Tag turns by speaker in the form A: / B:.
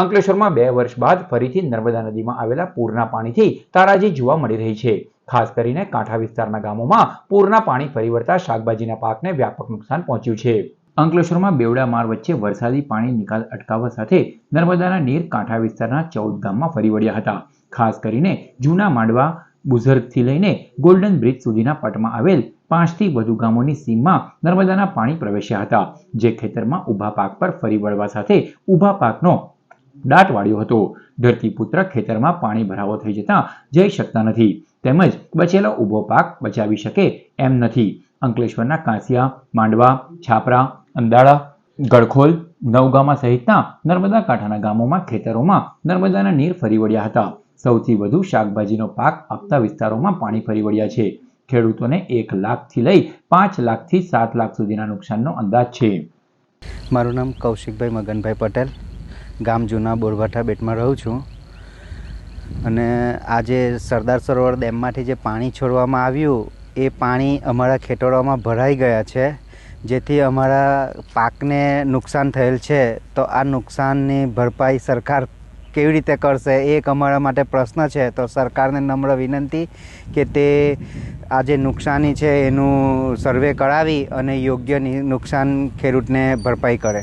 A: અંકલેશ્વરમાં બે વર્ષ બાદ ફરીથી નર્મદા નદીમાં આવેલા પૂરના પાણીથી તારાજી જોવા મળી રહી છે. ખાસ કરીને કાંઠા વિસ્તારના ગામોમાં પૂરના પાણી ફરી વળતા શાકભાજીના પાકને વ્યાપક નુકસાન પહોંચ્યું છે. અંકલેશ્વરમાં બેવડા માર વચ્ચે વરસાદી પાણી નિકાલ અટકાવવા સાથે નર્મદાના નીર કાંઠા વિસ્તારના ચૌદ ગામમાં ફરી વળ્યા હતા. ખાસ કરીને જૂના માંડવા, બુઝર્ગથી લઈને ગોલ્ડન બ્રિજ સુધીના પટમાં આવેલ પાંચથી વધુ ગામોની સીમમાં નર્મદાના પાણી પ્રવેશ્યા હતા, જે ખેતરમાં ઊભા પાક પર ફરી વળવા સાથે ઊભા પાકનો દાટ વાળ્યો હતો ધરતીપુત્ર ખેતરમાં પાણી ભરાવો થઈ જતા જઈ શકતા નથી. તેમજ બચેલો ઊભો પાક બચાવી શકે એમ નથી. અંકલેશ્વરના કાંસિયા, માંડવા, છાપરા અંદાળા ગળખોલ, નવગામા સહિતના નર્મદા કાંઠાના ગામોમાં ખેતરોમાં નર્મદાના નીર ફરી વળ્યા હતા. સૌથી વધુ શાકભાજીનો પાક આપતા વિસ્તારોમાં પાણી ફરી વળ્યા છે. ખેડૂતોને એક લાખથી લઈ પાંચ લાખથી સાત લાખ સુધીના નુકસાનનો અંદાજ છે.
B: મારું નામ કૌશિકભાઈ મગનભાઈ પટેલ. ગામ જૂના બોરભાઠા બેટમાં રહું છું. અને આજે સરદાર સરોવર ડેમમાંથી જે પાણી છોડવામાં આવ્યું, એ પાણી અમારા ખેતરોમાં ભરાઈ ગયા છે. જેથી અમારા પાકને નુકસાન થયેલ છે. તો આ નુકસાનની ભરપાઈ સરકાર કેવી રીતે કરશે, એ એક અમારા માટે પ્રશ્ન છે. તો સરકારને નમ્ર વિનંતી કે તે આ જે નુકસાની છે, એનું સર્વે કરાવી અને યોગ્ય નુકસાન ખેડૂતને ભરપાઈ કરે.